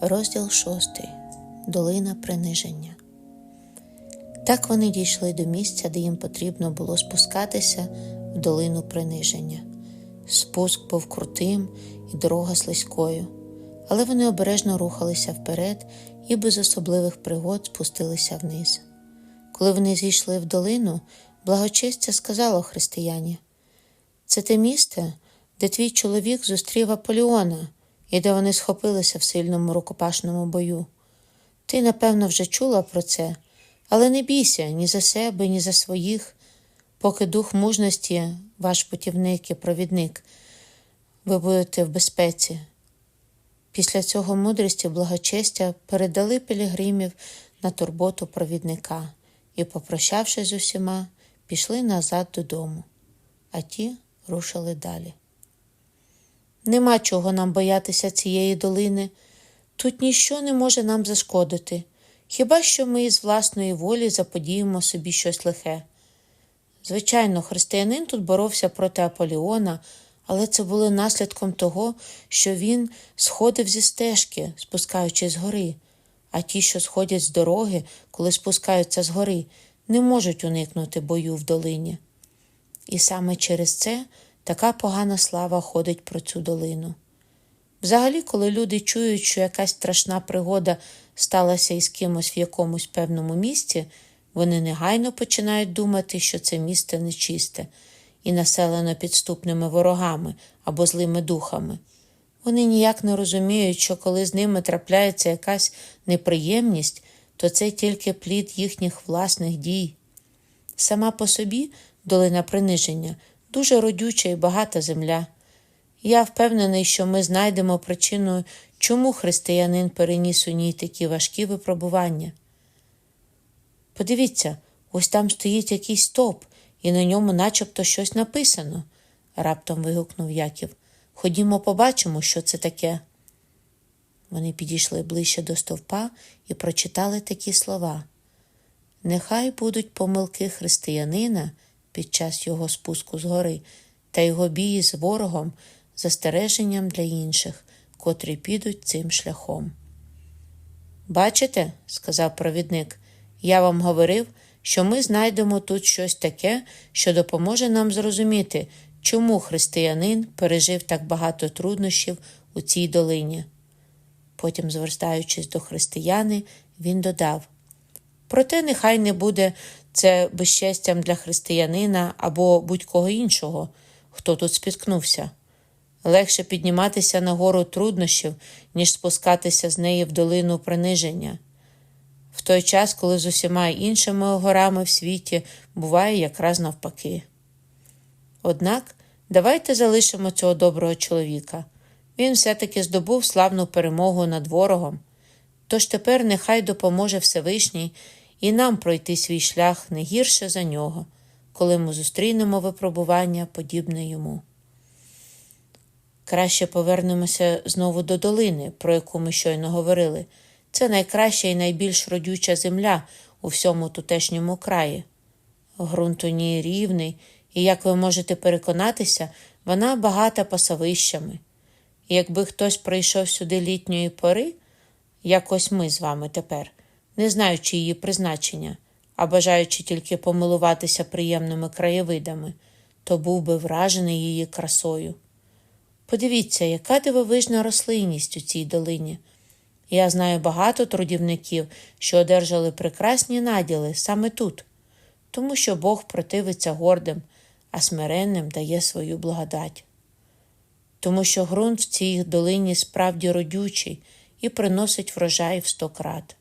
Розділ шостий. Долина приниження. Так вони дійшли до місця, де їм потрібно було спускатися в долину приниження. Спуск був крутим і дорога слизькою, але вони обережно рухалися вперед і без особливих пригод спустилися вниз. Коли вони зійшли в долину, благочестя сказало християні: Це те місце, де твій чоловік зустрів Аполіона і де вони схопилися в сильному рукопашному бою. Ти, напевно, вже чула про це, але не бійся ні за себе, ні за своїх, поки дух мужності, ваш путівник і провідник, ви будете в безпеці. Після цього мудрості благочестя передали пілігримів на турботу провідника і, попрощавшись з усіма, пішли назад додому, а ті рушили далі. Нема чого нам боятися цієї долини. Тут ніщо не може нам зашкодити, хіба що ми із власної волі заподіємо собі щось лихе. Звичайно, християнин тут боровся проти Аполіона, але це було наслідком того, що він сходив зі стежки, спускаючись з гори, а ті, що сходять з дороги, коли спускаються з гори, не можуть уникнути бою в долині. І саме через це така погана слава ходить про цю долину. Взагалі, коли люди чують, що якась страшна пригода сталася із кимось в якомусь певному місці, вони негайно починають думати, що це місце нечисте і населено підступними ворогами або злими духами. Вони ніяк не розуміють, що коли з ними трапляється якась неприємність, то це тільки плід їхніх власних дій. Сама по собі долина приниження дуже родюча і багата земля. Я впевнений, що ми знайдемо причину, чому християнин переніс у ній такі важкі випробування. Подивіться, ось там стоїть якийсь стовп, і на ньому начебто щось написано, раптом вигукнув Яків. Ходімо, побачимо, що це таке. Вони підійшли ближче до стовпа і прочитали такі слова. Нехай будуть помилки християнина під час його спуску з гори та його бії з ворогом застереженням для інших, котрі підуть цим шляхом. Бачите, сказав провідник, я вам говорив, що ми знайдемо тут щось таке, що допоможе нам зрозуміти, чому християнин пережив так багато труднощів у цій долині. Потім, звертаючись до християни, він додав Проте нехай не буде це безчестям для християнина або будь-кого іншого, хто тут спіткнувся. Легше підніматися на гору труднощів, ніж спускатися з неї в долину приниження. В той час, коли з усіма іншими горами в світі буває якраз навпаки. Однак давайте залишимо цього доброго чоловіка. Він все-таки здобув славну перемогу над ворогом. Тож тепер нехай допоможе Всевишній і нам пройти свій шлях не гірше за нього, коли ми зустрінемо випробування, подібне йому. Краще повернемося знову до долини, про яку ми щойно говорили. Це найкраща і найбільш родюча земля у всьому тутешньому краї. Грунт у ній рівний, і, як ви можете переконатися, вона багата пасовищами. Якби хтось прийшов сюди літньої пори, як ось ми з вами тепер, не знаючи її призначення, а бажаючи тільки помилуватися приємними краєвидами, то був би вражений її красою. Подивіться, яка дивовижна рослинність у цій долині. Я знаю багато трудівників, що одержали прекрасні наділи саме тут, тому що Бог противиться гордим, а смиренним дає свою благодать. Тому що ґрунт в цій долині справді родючий і приносить врожай в сто крат.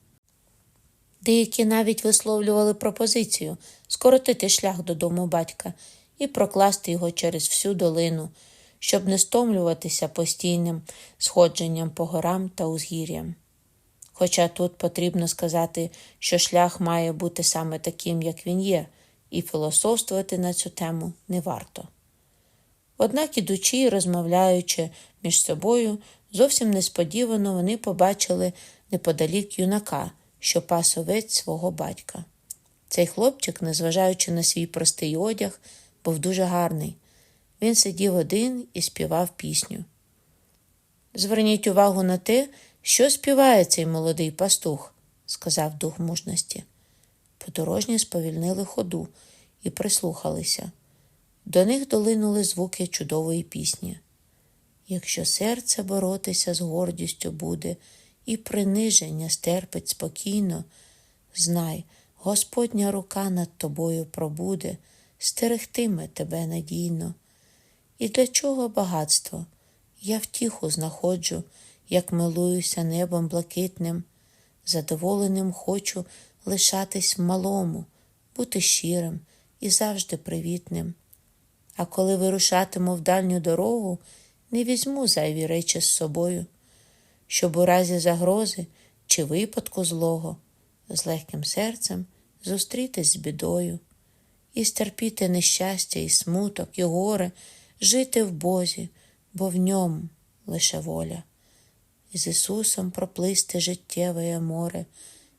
Деякі навіть висловлювали пропозицію скоротити шлях додому батька і прокласти його через всю долину, щоб не стомлюватися постійним сходженням по горам та узгір'ям. Хоча тут потрібно сказати, що шлях має бути саме таким, як він є, і філософствувати на цю тему не варто. Однак, ідучи і розмовляючи між собою, зовсім несподівано вони побачили неподалік юнака що пас овець свого батька. Цей хлопчик, незважаючи на свій простий одяг, був дуже гарний. Він сидів один і співав пісню. Зверніть увагу на те, Що співає цей молодий пастух? сказав дух мужності. Подорожні сповільнили ходу і прислухалися. До них долинули звуки чудової пісні. Якщо серце боротися з гордістю буде, і приниження стерпить спокійно, знай, Господня рука над тобою пробуде, стерегтиме тебе надійно. І для чого багатство? Я втіху знаходжу, як милуюся небом блакитним, задоволеним хочу лишатись малому, бути щирим і завжди привітним. А коли вирушатиму в дальню дорогу, не візьму зайві речі з собою, щоб у разі загрози чи випадку злого з легким серцем зустрітись з бідою і стерпіти нещастя, і смуток, і горе, жити в Бозі, бо в ньому лише воля. З Ісусом проплисти життєве море,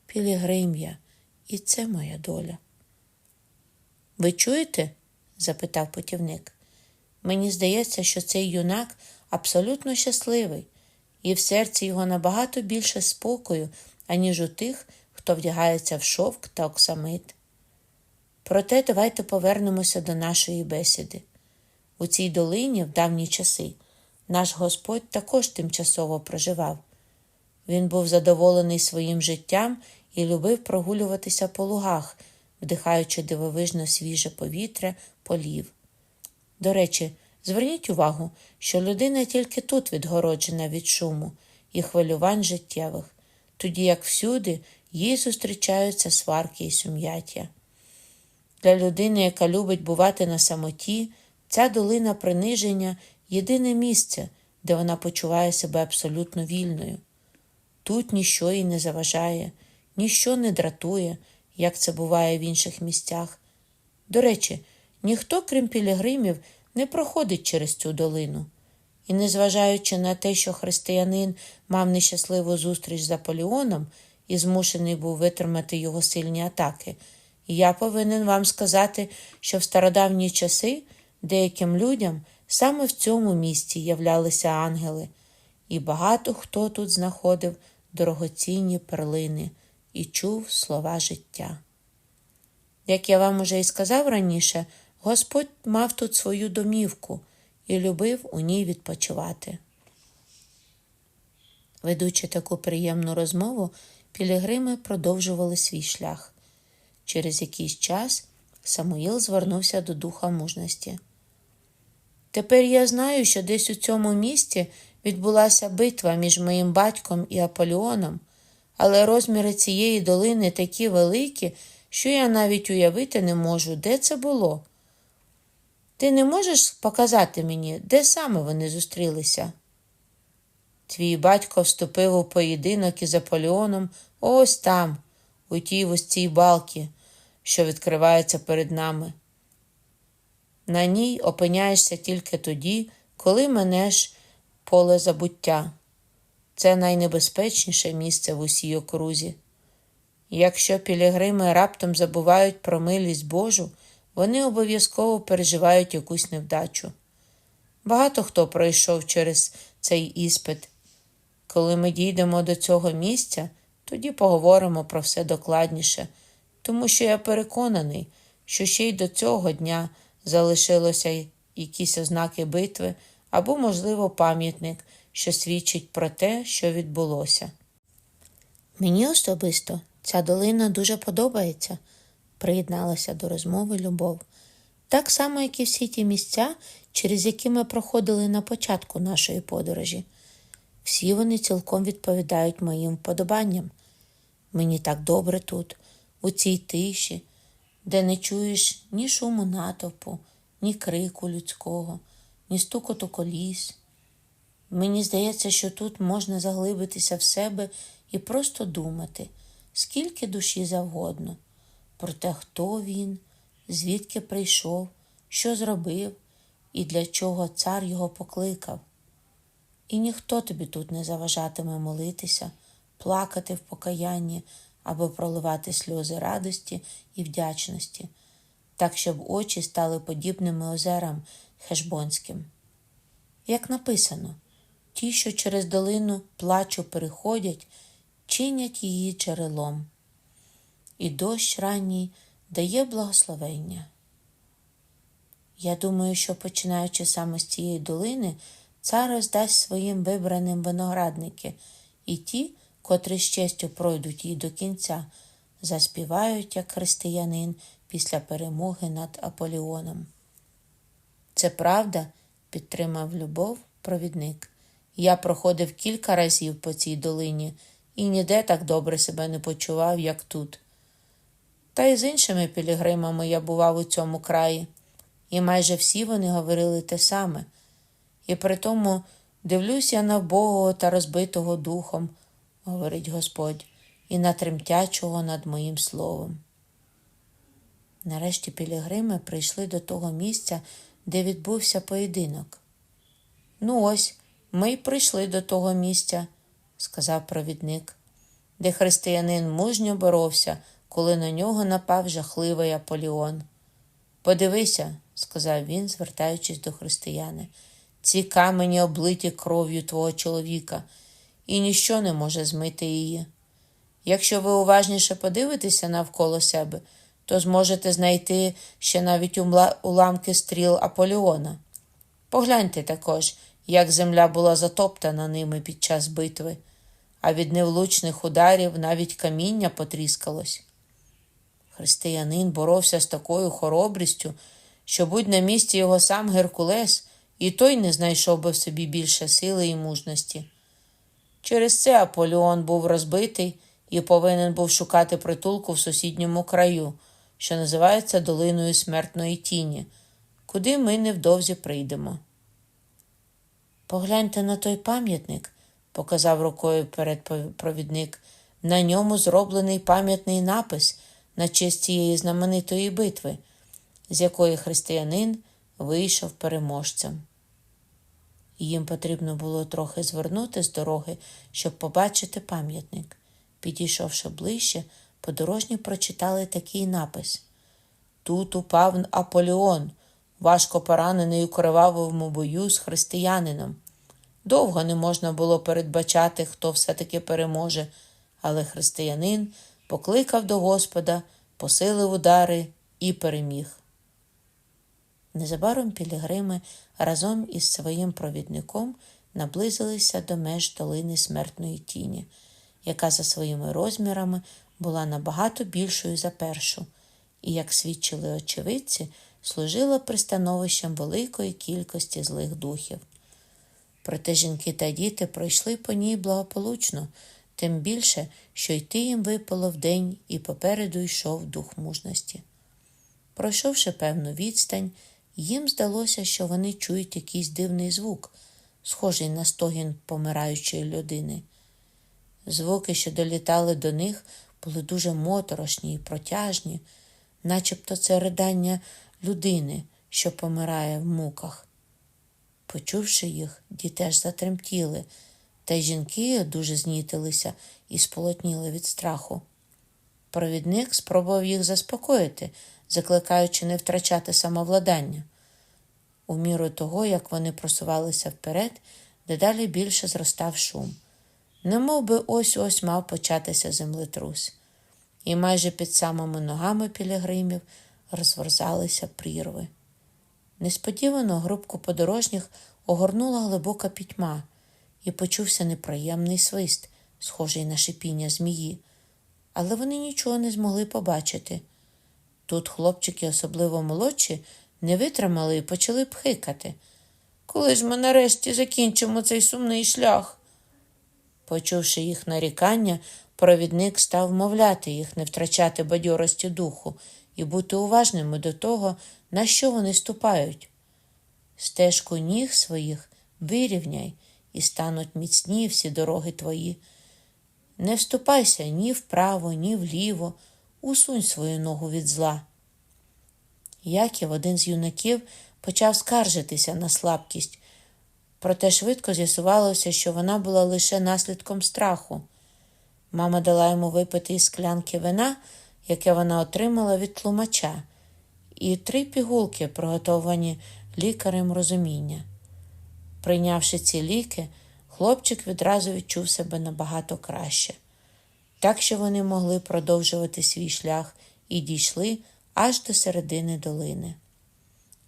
пілігрим я, і це моя доля. Ви чуєте? запитав путівник. Мені здається, що цей юнак абсолютно щасливий, і в серці його набагато більше спокою, аніж у тих, хто вдягається в шовк та оксамит. Проте давайте повернемося до нашої бесіди. У цій долині в давні часи наш Господь також тимчасово проживав. Він був задоволений своїм життям і любив прогулюватися по лугах, вдихаючи дивовижно свіже повітря полів. До речі, зверніть увагу, що людина тільки тут відгороджена від шуму і хвилювань життєвих, тоді як всюди їй зустрічаються сварки і сум'яття. Для людини, яка любить бувати на самоті, ця долина приниження єдине місце, де вона почуває себе абсолютно вільною. Тут ніщо їй не заважає, ніщо не дратує, як це буває в інших місцях. До речі, ніхто, крім пілігримів, не проходить через цю долину. І, незважаючи на те, що християнин мав нещасливу зустріч з Аполіоном і змушений був витримати його сильні атаки, я повинен вам сказати, що в стародавні часи деяким людям саме в цьому місці являлися ангели, і багато хто тут знаходив дорогоцінні перлини і чув слова життя. Як я вам уже і сказав раніше, Господь мав тут свою домівку і любив у ній відпочивати. Ведучи таку приємну розмову, пілігрими продовжували свій шлях. Через якийсь час Самуїл звернувся до духа мужності. Тепер я знаю, що десь у цьому місті відбулася битва між моїм батьком і Аполіоном, але розміри цієї долини такі великі, що я навіть уявити не можу, де це було. Ти не можеш показати мені, де саме вони зустрілися? Твій батько вступив у поєдинок із Аполіоном ось там, у тій вузькій балці, що відкривається перед нами. На ній опиняєшся тільки тоді, коли минеш поле забуття. Це найнебезпечніше місце в усій окрузі. Якщо пілігрими раптом забувають про милість Божу, вони обов'язково переживають якусь невдачу. Багато хто пройшов через цей іспит. Коли ми дійдемо до цього місця, тоді поговоримо про все докладніше, тому що я переконаний, що ще й до цього дня залишилося якісь ознаки битви або, можливо, пам'ятник, що свідчить про те, що відбулося. Мені особисто ця долина дуже подобається, приєдналася до розмови Любов. Так само, як і всі ті місця, через які ми проходили на початку нашої подорожі. Всі вони цілком відповідають моїм вподобанням. Мені так добре тут, у цій тиші, де не чуєш ні шуму натовпу, ні крику людського, ні стукоту коліс. Мені здається, що тут можна заглибитися в себе і просто думати, скільки душі завгодно, про те, хто він, звідки прийшов, що зробив і для чого цар його покликав. І ніхто тобі тут не заважатиме молитися, плакати в покаянні або проливати сльози радості і вдячності, так щоб очі стали подібними озерам Хешбонським. Як написано, ті, що через долину плачу переходять, чинять її джерелом. І дощ ранній дає благословення. Я думаю, що починаючи саме з цієї долини, цар роздасть своїм вибраним виноградники, і ті, котрі з честю пройдуть її до кінця, заспівають як християнин після перемоги над Аполіоном. Це правда, підтримав любов провідник. Я проходив кілька разів по цій долині і ніде так добре себе не почував, як тут. Та й з іншими пілігримами я бував у цьому краї, і майже всі вони говорили те саме. І при тому дивлюсь я на вбогого та розбитого духом, говорить Господь, і на тремтячого над моїм словом. Нарешті пілігрими прийшли до того місця, де відбувся поєдинок. Ну, ось, ми й прийшли до того місця, сказав провідник, де християнин мужньо боровся, коли на нього напав жахливий Аполіон. Подивися, сказав він, звертаючись до християни, ці камені облиті кров'ю твого чоловіка, і ніщо не може змити її. Якщо ви уважніше подивитеся навколо себе, то зможете знайти ще навіть уламки стріл Аполіона. Погляньте також, як земля була затоптана ними під час битви, а від невлучних ударів навіть каміння потріскалось. Християнин боровся з такою хоробрістю, що будь на місці його сам Геркулес, і той не знайшов би в собі більше сили і мужності. Через це Аполіон був розбитий і повинен був шукати притулку в сусідньому краю, що називається Долиною смертної тіні, куди ми невдовзі прийдемо. Погляньте на той пам'ятник, показав рукою перед провідник. На ньому зроблений пам'ятний напис на честь цієї знаменитої битви, з якої християнин вийшов переможцем. Їм потрібно було трохи звернути з дороги, щоб побачити пам'ятник. Підійшовши ближче, подорожні прочитали такий напис Тут упав Аполеон, важко поранений у кривавому бою з християнином. Довго не можна було передбачати, хто все-таки переможе, але християнин покликав до Господа, посилив удари і переміг. Незабаром пілігрими разом із своїм провідником наблизилися до меж долини смертної тіні, яка за своїми розмірами була набагато більшою за першу, і, як свідчили очевидці, служила пристановищем великої кількості злих духів. Проте жінки та діти пройшли по ній благополучно, тим більше, що йти їм випало вдень і попереду йшов дух мужності. Пройшовши певну відстань, їм здалося, що вони чують якийсь дивний звук, схожий на стогін помираючої людини. Звуки, що долітали до них, були дуже моторошні і протяжні, начебто це ридання людини, що помирає в муках. Почувши їх, діти аж затремтіли, та жінки дуже знітилися і сполотніли від страху. Провідник спробував їх заспокоїти, закликаючи не втрачати самовладання. У міру того, як вони просувалися вперед, дедалі більше зростав шум. Немов би ось ось мав початися землетрус, і майже під самими ногами пілігримів розверзалися прірви. Несподівано групку подорожніх огорнула глибока пітьма, і почувся неприємний свист, схожий на шипіння змії, але вони нічого не змогли побачити. Тут хлопчики, особливо молодші, не витримали і почали пхикати. Коли ж ми нарешті закінчимо цей сумний шлях? Почувши їх нарікання, провідник став мовляти їх не втрачати бадьорості духу і бути уважними до того, на що вони ступають. Стежку ніг своїх вирівняй і стануть міцні всі дороги твої. Не вступайся ні вправо, ні вліво, усунь свою ногу від зла. Яків, один з юнаків, почав скаржитися на слабкість, проте швидко з'ясувалося, що вона була лише наслідком страху. Мама дала йому випити із склянки вина, яке вона отримала від тлумача, і три пігулки, приготовані лікарем розуміння. Прийнявши ці ліки, хлопчик відразу відчув себе набагато краще, так що вони могли продовжувати свій шлях і дійшли аж до середини долини.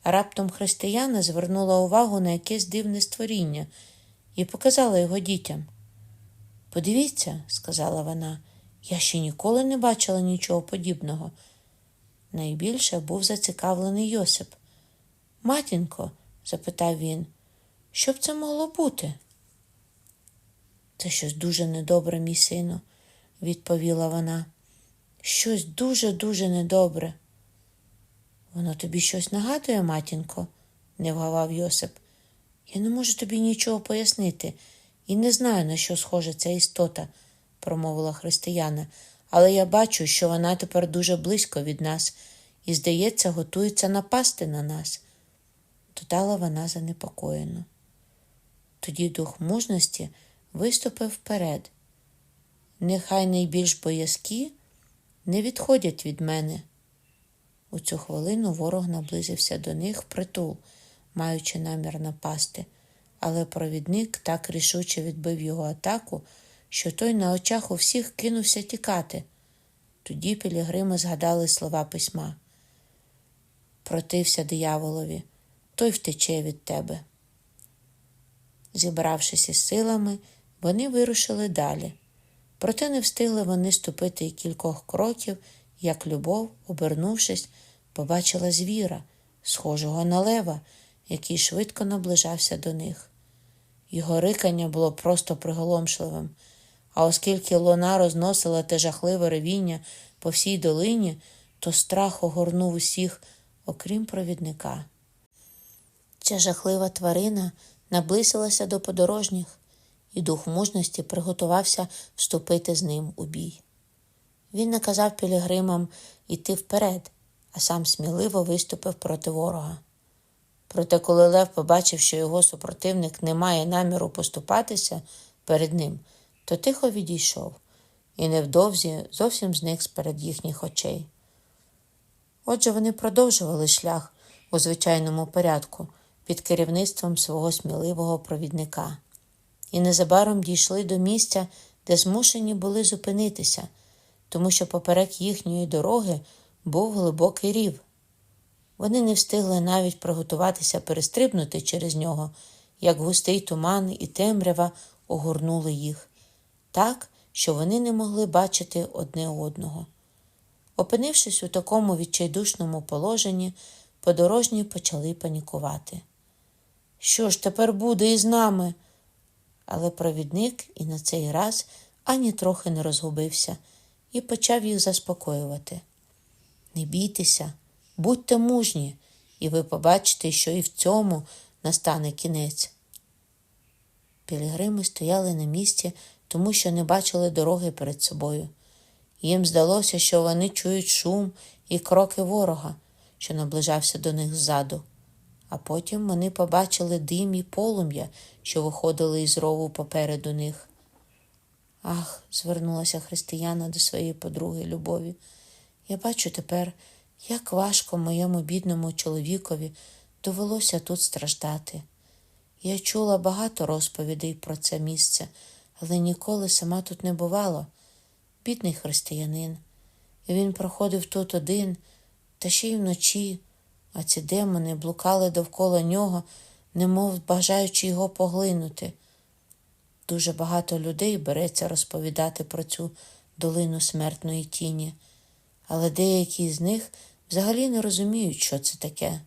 Раптом християна звернула увагу на якесь дивне створіння і показала його дітям. Подивіться, сказала вона, я ще ніколи не бачила нічого подібного. Найбільше був зацікавлений Йосип. Матінко, запитав він, що б це могло бути? Це щось дуже недобре, мій сину, відповіла вона. Щось дуже-дуже недобре. Воно тобі щось нагадує, матінко, не вгавав Йосип. Я не можу тобі нічого пояснити і не знаю, на що схожа ця істота, промовила християна, але я бачу, що вона тепер дуже близько від нас і, здається, готується напасти на нас, додала вона занепокоєно. Тоді дух мужності виступив вперед. Нехай найбільш боязкі не відходять від мене. У цю хвилину ворог наблизився до них впритул, маючи намір напасти, але провідник так рішуче відбив його атаку, що той на очах у всіх кинувся тікати. Тоді пілігрими згадали слова письма. Протився дияволові, той втече від тебе. Зібравшись із силами, вони вирушили далі. Проте не встигли вони ступити й кількох кроків, як любов, обернувшись, побачила звіра, схожого на лева, який швидко наближався до них. Його рикання було просто приголомшливим, а оскільки луна розносила те жахливе ревіння по всій долині, то страх огорнув усіх, окрім провідника. Ця жахлива тварина наблизилася до подорожніх, і дух мужності приготувався вступити з ним у бій. Він наказав пілігримам іти вперед, а сам сміливо виступив проти ворога. Проте, коли Лев побачив, що його супротивник не має наміру поступатися перед ним, то тихо відійшов і невдовзі зовсім зник з перед їхніх очей. Отже, вони продовжували шлях у звичайному порядку під керівництвом свого сміливого провідника, і незабаром дійшли до місця, де змушені були зупинитися, тому що поперек їхньої дороги був глибокий рів. Вони не встигли навіть приготуватися перестрибнути через нього, як густий туман і темрява огорнули їх, так, що вони не могли бачити одне одного. Опинившись у такому відчайдушному положенні, подорожні почали панікувати. Що ж тепер буде із нами? Але провідник і на цей раз ані трохи не розгубився і почав їх заспокоювати. Не бійтеся, будьте мужні, і ви побачите, що і в цьому настане кінець. Пілігрими стояли на місці, тому що не бачили дороги перед собою. Їм здалося, що вони чують шум і кроки ворога, що наближався до них ззаду, а потім вони побачили дим і полум'я, що виходили із рову попереду них. Ах, звернулася християна до своєї подруги Любові. Я бачу тепер, як важко моєму бідному чоловікові довелося тут страждати. Я чула багато розповідей про це місце, але ніколи сама тут не бувала. Бідний християнин. Він проходив тут один, та ще й вночі, а ці демони блукали довкола нього, немов бажаючи його поглинути. Дуже багато людей береться розповідати про цю долину смертної тіні, але деякі з них взагалі не розуміють, що це таке.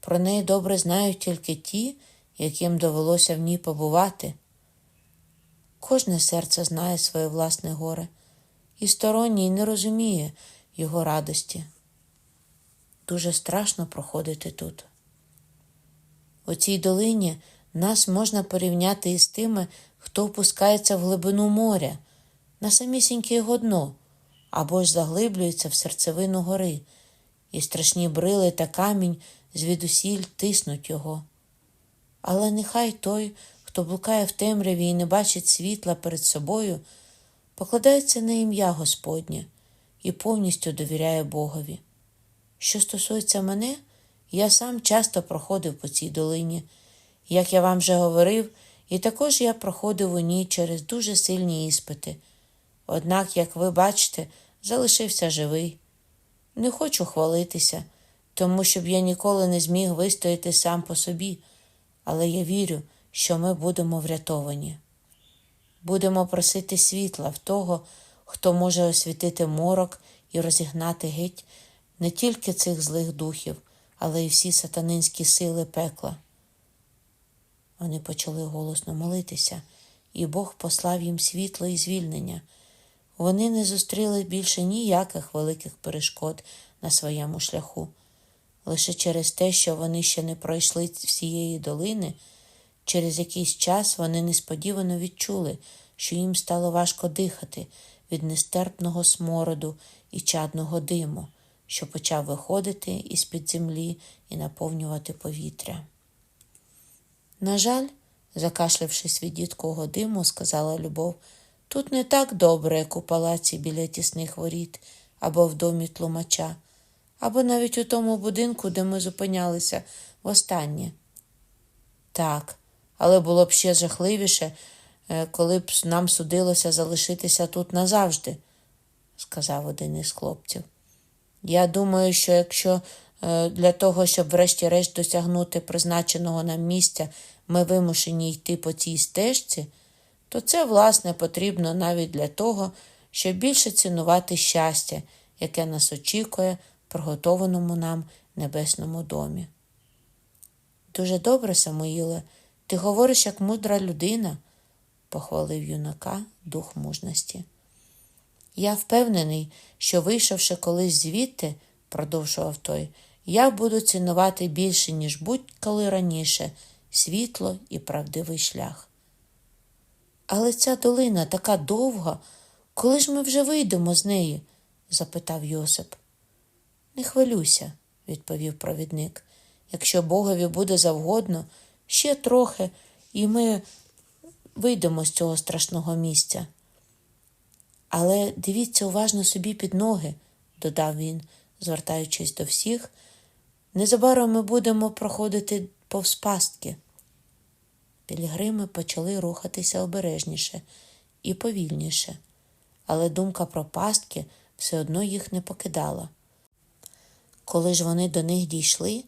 Про неї добре знають тільки ті, яким довелося в ній побувати. Кожне серце знає своє власне горе, і сторонній не розуміє його радості. Дуже страшно проходити тут. У цій долині нас можна порівняти із тими, хто опускається в глибину моря, на самісіньке його дно, або ж заглиблюється в серцевину гори, і страшні брили та камінь звідусіль тиснуть його. Але нехай той, хто блукає в темряві і не бачить світла перед собою, покладається на ім'я Господнє і повністю довіряє Богові. Що стосується мене, я сам часто проходив по цій долині. Як я вам вже говорив, І також я проходив у ній через дуже сильні іспити. Однак, як ви бачите, залишився живий. Не хочу хвалитися, тому щоб я ніколи не зміг вистояти сам по собі, але я вірю, що ми будемо врятовані. Будемо просити світла в того, хто може освітити морок і розігнати геть не тільки цих злих духів, але й всі сатанинські сили пекла. Вони почали голосно молитися, і Бог послав їм світло і звільнення. Вони не зустріли більше ніяких великих перешкод на своєму шляху. Лише через те, що вони ще не пройшли всієї долини, через якийсь час вони несподівано відчули, що їм стало важко дихати від нестерпного смороду і чадного диму, що почав виходити із під землі і наповнювати повітря. На жаль, закашлявшись від їдкого диму, сказала Любов, тут не так добре, як у палаці біля тісних воріт, або в домі тлумача, або навіть у тому будинку, де ми зупинялися востаннє. Так, але було б ще жахливіше, е, коли б нам судилося залишитися тут назавжди, сказав один із хлопців. Я думаю, що якщо е, для того, щоб врешті-решт досягнути призначеного нам місця, ми вимушені йти по цій стежці, то це, власне, потрібно навіть для того, щоб більше цінувати щастя, яке нас очікує в приготованому нам небесному домі. Дуже добре, Самуїле, ти говориш як мудра людина, похвалив юнака дух мужності. Я впевнений, що, вийшовши колись звідти, продовжував той, я буду цінувати більше, ніж будь-коли раніше, світло і правдивий шлях. Але ця долина така довга, коли ж ми вже вийдемо з неї? запитав Йосип. Не хвилюйся, відповів провідник. Якщо Богові буде завгодно, ще трохи, і ми вийдемо з цього страшного місця. Але дивіться уважно собі під ноги, додав він, звертаючись до всіх. Незабаром ми будемо проходити повз пастки. Пілігрими почали рухатися обережніше і повільніше, але думка про пастки все одно їх не покидала. Коли ж вони до них дійшли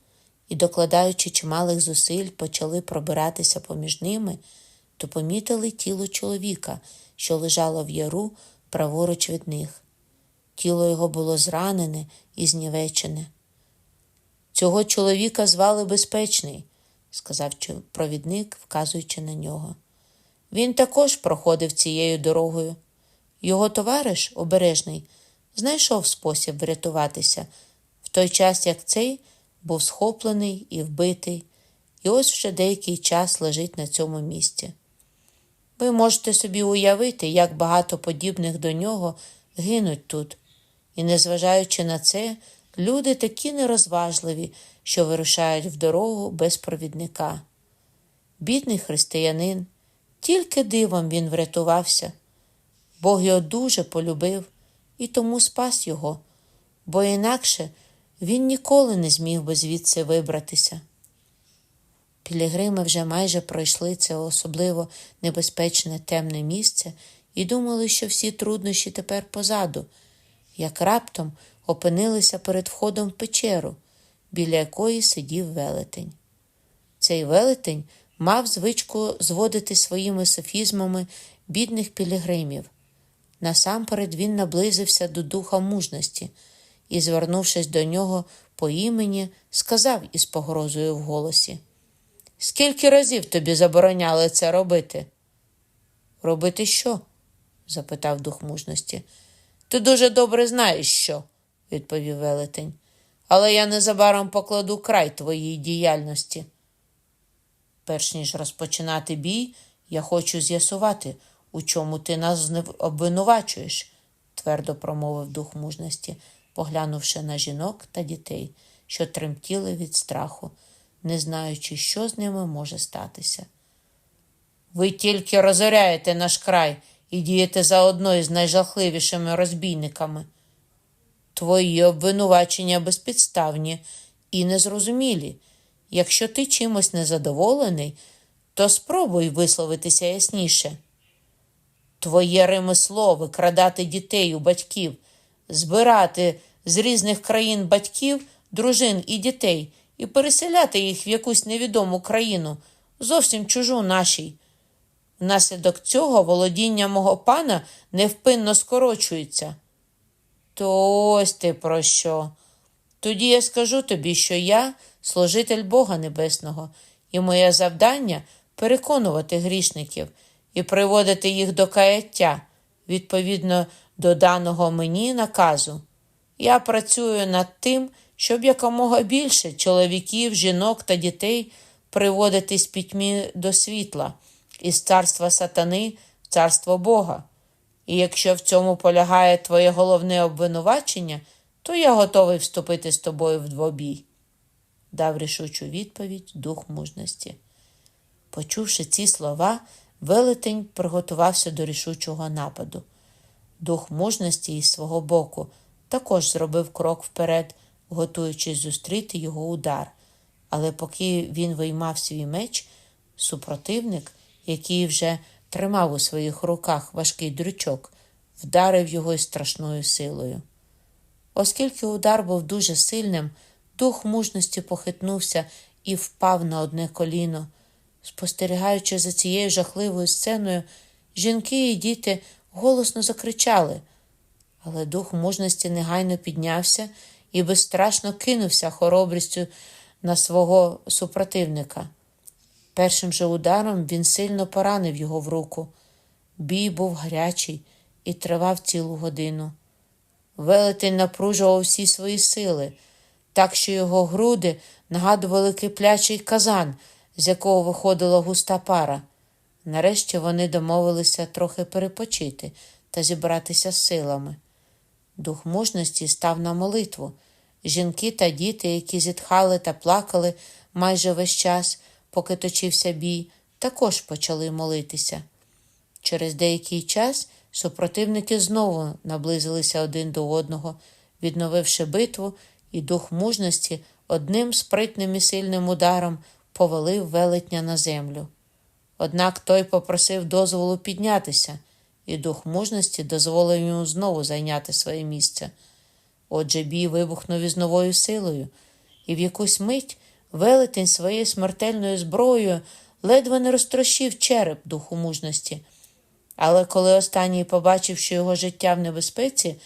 і, докладаючи чималих зусиль, почали пробиратися поміж ними, то помітили тіло чоловіка, що лежало в яру праворуч від них. Тіло його було зранене і знівечене. Цього чоловіка звали Безпечний, сказав провідник, вказуючи на нього. Він також проходив цією дорогою. Його товариш, обережний, знайшов спосіб врятуватися в той час, як цей був схоплений і вбитий, і ось вже деякий час лежить на цьому місці. Ви можете собі уявити, як багато подібних до нього гинуть тут, і, незважаючи на це, люди такі нерозважливі, що вирушають в дорогу без провідника. Бідний християнин, тільки дивом він врятувався. Бог його дуже полюбив і тому спас його, бо інакше він ніколи не зміг би звідси вибратися. Пілігрими вже майже пройшли це особливо небезпечне темне місце і думали, що всі труднощі тепер позаду, як раптом опинилися перед входом в печеру, біля якої сидів велетень. Цей велетень мав звичку зводити своїми софізмами бідних пілігримів. Насамперед він наблизився до духа мужності і, звернувшись до нього по імені, сказав із погрозою в голосі. Скільки разів тобі забороняли це робити? Робити що? запитав дух мужності. Ти дуже добре знаєш що, відповів велетень. Але я незабаром покладу край твоїй діяльності. Перш ніж розпочинати бій, я хочу з'ясувати, у чому ти нас обвинувачуєш, твердо промовив дух мужності, поглянувши на жінок та дітей, що тремтіли від страху не знаючи, що з ними може статися. Ви тільки розоряєте наш край і дієте заодно із найжахливішими розбійниками. Твої обвинувачення безпідставні і незрозумілі. Якщо ти чимось незадоволений, то спробуй висловитися ясніше. Твоє ремесло викрадати дітей у батьків, збирати з різних країн батьків, дружин і дітей і переселяти їх в якусь невідому країну, зовсім чужу нашій. Внаслідок цього володіння мого пана невпинно скорочується. То ось ти про що? Тоді я скажу тобі, що я служитель Бога Небесного, і моє завдання переконувати грішників і приводити їх до каяття відповідно до даного мені наказу. Я працюю над тим, щоб якомога більше чоловіків, жінок та дітей приводити з пітьмі до світла, із царства сатани в царство Бога. І якщо в цьому полягає твоє головне обвинувачення, то я готовий вступити з тобою в двобій. Дав рішучу відповідь дух мужності. Почувши ці слова, велетень приготувався до рішучого нападу. Дух мужності із свого боку також зробив крок вперед, готуючись зустріти його удар. Але поки він виймав свій меч, супротивник, який вже тримав у своїх руках важкий дрючок, вдарив його страшною силою. Оскільки удар був дуже сильним, дух мужності похитнувся і впав на одне коліно. Спостерігаючи за цією жахливою сценою, жінки і діти голосно закричали, але дух мужності негайно піднявся і безстрашно кинувся хоробрістю на свого супротивника. Першим же ударом він сильно поранив його в руку. Бій був гарячий і тривав цілу годину. Велетень напружував всі свої сили, так що його груди нагадували киплячий казан, з якого виходила густа пара. Нарешті вони домовилися трохи перепочити та зібратися силами. Дух мужності став на молитву. Жінки та діти, які зітхали та плакали майже весь час, поки точився бій, також почали молитися. Через деякий час супротивники знову наблизилися один до одного, відновивши битву, і дух мужності одним спритним і сильним ударом повалив велетня на землю. Однак той попросив дозволу піднятися, і дух мужності дозволив йому знову зайняти своє місце. Отже, бій вибухнув із новою силою, і в якусь мить велетень своєю смертельною зброєю ледве не розтрощив череп духу мужності. Але коли останній побачив, що його життя в небезпеці,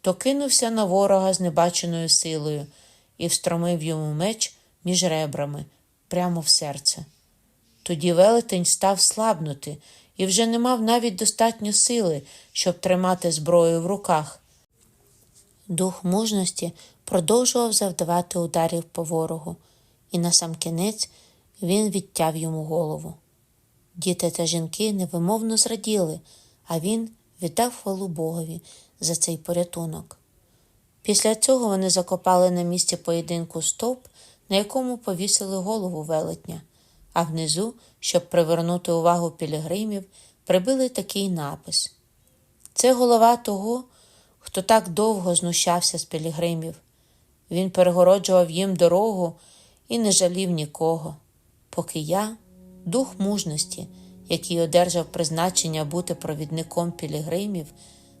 то кинувся на ворога з небаченою силою і встромив йому меч між ребрами прямо в серце. Тоді велетень став слабнути і вже не мав навіть достатньо сили, щоб тримати зброю в руках. Дух мужності продовжував завдавати ударів по ворогу, і насамкінець він відтяв йому голову. Діти та жінки невимовно зраділи, а він віддав хвалу Богові за цей порятунок. Після цього вони закопали на місці поєдинку стовп, на якому повісили голову велетня, а внизу, щоб привернути увагу пілігримів, прибили такий напис: Це голова того, хто так довго знущався з пілігримів. Він перегороджував їм дорогу і не жалів нікого, поки я, дух мужності, який одержав призначення бути провідником пілігримів,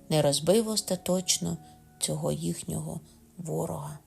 не розбив остаточно цього їхнього ворога.